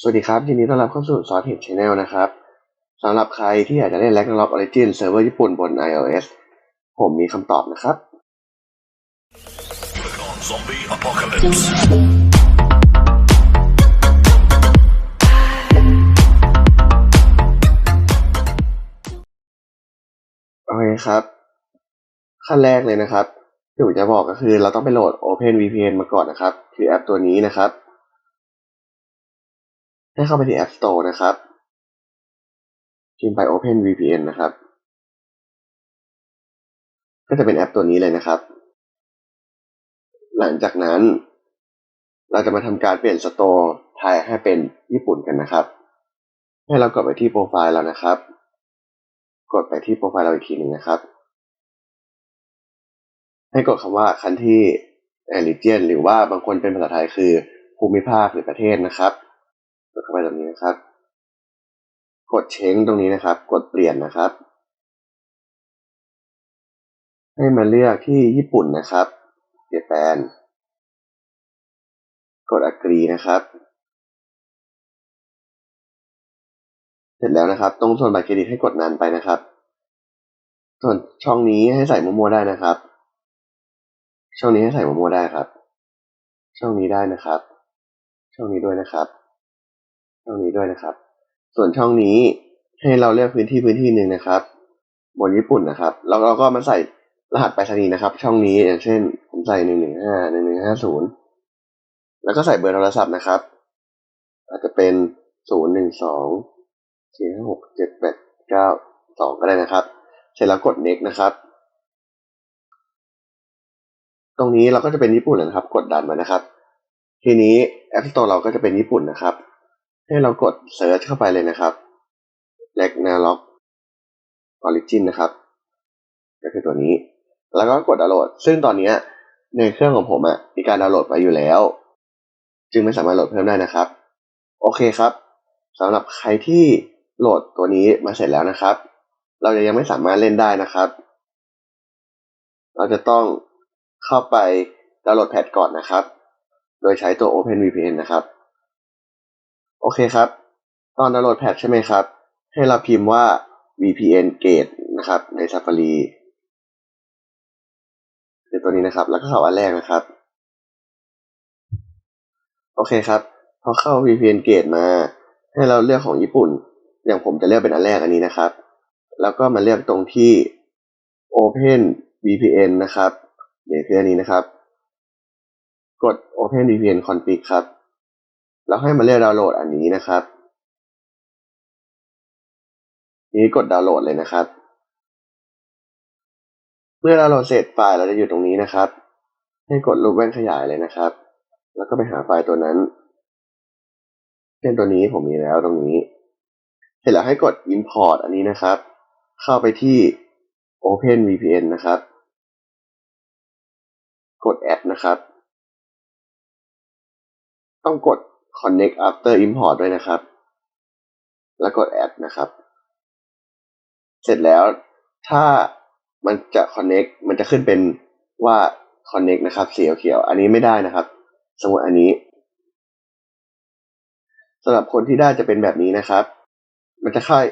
สวัสดีครับยินดีต้อนรับเข้าสู่ซอสเห็ดชาแนลนะครับสำหรับใครที่อยากจะเล่น Ragnarok Origin เซิร์ฟเวอร์ญี่ปุ่นบน iOS ผมมีคำตอบนะครับ Zombie apocalypse. โอเคครับ ขั้นแรกเลยนะครับที่ผมจะบอกก็คือเราต้องไปโหลด Open VPN มาก่อนนะครับ คือแอปตัวนี้นะครับ ให้เข้าไปที่ App Store นะครับพิมพ์ไป Open VPN นะครับ ก็จะเป็นแอปตัวนี้เลยนะครับ หลังจากนั้น เราจะมาทำการเปลี่ยนสโตร์ไทยให้เป็นญี่ปุ่นกันนะครับ ให้เรากดไปที่โปรไฟล์เรานะครับ กดไปที่โปรไฟล์เราอีกทีหนึ่งนะครับ ให้กดคำว่า country and region หรือว่าบางคนเป็นภาษาไทยคือภูมิภาคหรือประเทศนะครับ ดเข้าไปตรงนี้นะครับ กดเช้งตรงนี้นะครับ กดเปลี่ยนนะครับ ให้มาเลือกที่ญี่ปุ่นนะครับเจแปนกด agree นะครับ เสร็จแล้วนะครับ ตรงส่วนบัตรเครดิตให้กดนันไปนะครับ ส่วนช่องนี้ให้ใส่มัวๆได้นะครับ ช่องนี้ให้ใส่มัวๆได้ครับ ช่องนี้ได้นะครับ ช่องนี้ด้วยนะครับ ช่องนี้ด้วยนะครับ ส่วนช่องนี้ให้เราเลือกพื้นที่พื้นที่หนึ่งนะครับ บนญี่ปุ่นนะครับ แล้วเราก็มาใส่รหัสไปรษณีย์นะครับ ช่องนี้อย่างเช่น ผมใส่หนึ่งหนึ่งห้าหนึ่งหนึ่งห้าศูนย์แล้วก็ใส่เบอร์โทรศัพท์นะครับ อาจจะเป็นศูนย์หนึ่งสองสี่ห้าหกเจ็ดแปดเก้าสองก็ได้นะครับ เสร็จแล้วกด next นะครับ ตรงนี้เราก็จะเป็นญี่ปุ่นนะครับ กดดันมานะครับ ทีนี้ App Store เราก็จะเป็นญี่ปุ่นนะครับ ให้เรากด search เข้าไปเลยนะครับ Ragnarok Origin นะครับ ก็คือตัวนี้ แล้วก็กดดาวน์โหลด ซึ่งตอนนี้ในเครื่องของผมอะมีการดาวน์โหลดไว้อยู่แล้ว จึงไม่สามารถโหลดเพิ่มได้นะครับ โอเคครับสำหรับใครที่โหลดตัวนี้มาเสร็จแล้วนะครับ เราจะยังไม่สามารถเล่นได้นะครับ เราจะต้องเข้าไปดาวน์โหลดแพทก่อนนะครับ โดยใช้ตัว OpenVPN นะครับ โอเคครับ ตอนดาวน์โหลดแพทใช่ไหมครับ ให้เราพิมพ์ว่า VPN Gate นะครับ ใน Safari คือตัวนี้นะครับ แล้วก็เข้าอันแรกนะครับ โอเคครับ พอเข้า VPN Gate มา ให้เราเลือกของญี่ปุ่น อย่างผมจะเลือกเป็นอันแรกอันนี้นะครับ แล้วก็มาเลือกตรงที่ Open VPN นะครับเดี๋ยวคืออันนี้นะครับ กด Open VPN Config ครับ แล้วให้มาเลือกดาวน์โหลดอันนี้นะครับ นี้กดดาวน์โหลดเลยนะครับ เมื่อดาวน์โหลดเสร็จไฟล์เราจะอยู่ตรงนี้นะครับ ให้กดรูปแว่นขยายเลยนะครับ แล้วก็ไปหาไฟล์ตัวนั้น เช่นตัวนี้ผมมีแล้วตรงนี้ เสร็จแล้วให้กด import อันนี้นะครับ เข้าไปที่ Open VPN นะครับ กด add นะครับ ต้องกด connect after import ด้วยนะครับ แล้วกด add นะครับ เสร็จแล้วถ้ามันจะ connect มันจะขึ้นเป็นว่า connect นะครับสีเขียวอันนี้ไม่ได้นะครับ สมมติอันนี้สำหรับคนที่ได้จะเป็นแบบนี้นะครับ มันจะค่าย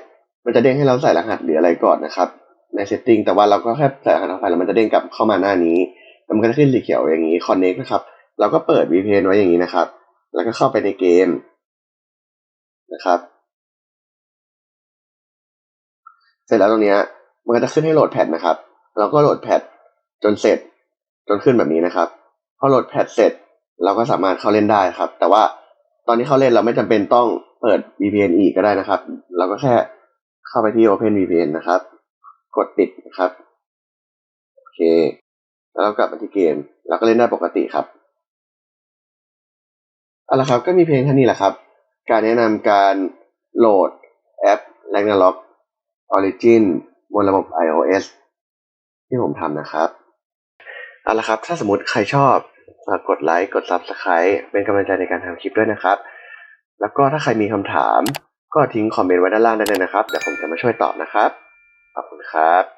มันจะเด้งให้เราใส่รหัสหรืออะไรก่อนนะครับ ใน setting แต่ว่าเราก็แค่ใส่รหัสเข้าไปแล้วมันจะเด้งกลับเข้ามาหน้านี้แล้วมันก็จะขึ้นสีเขียวอย่างนี้ connect นะครับเราก็เปิด VPN ไว้อย่างนี้นะครับ แล้วก็เข้าไปในเกมนะครับ เสร็จแล้วตรงนี้มันก็จะขึ้นให้โหลดแพทนะครับ เราก็โหลดแพทจนเสร็จ จนขึ้นแบบนี้นะครับพอโหลดแพทเสร็จเราก็สามารถเข้าเล่นได้ครับ แต่ว่าตอนนี้เข้าเล่นเราไม่จำเป็นต้องเปิด VPN อีกก็ได้นะครับ เราก็แค่เข้าไปที่ Open VPN นะครับ กดปิดนะครับ โอเค แล้วเรากลับมาที่เกม เราก็เล่นได้ปกติครับ เอาละครับก็มีเพียงเท่านี้แหละครับ การแนะนำการโหลดแอป Ragnarok Origin บนระบบ iOS ที่ผมทำนะครับเอาละครับ ถ้าสมมติใครชอบฝากกดไลค์กด Subscribe เป็นกำลังใจในการทำคลิปด้วยนะครับ แล้วก็ถ้าใครมีคำถามก็ทิ้งคอมเมนต์ไว้ด้านล่างได้เลยนะครับ เดี๋ยวผมจะมาช่วยตอบนะครับ ขอบคุณครับ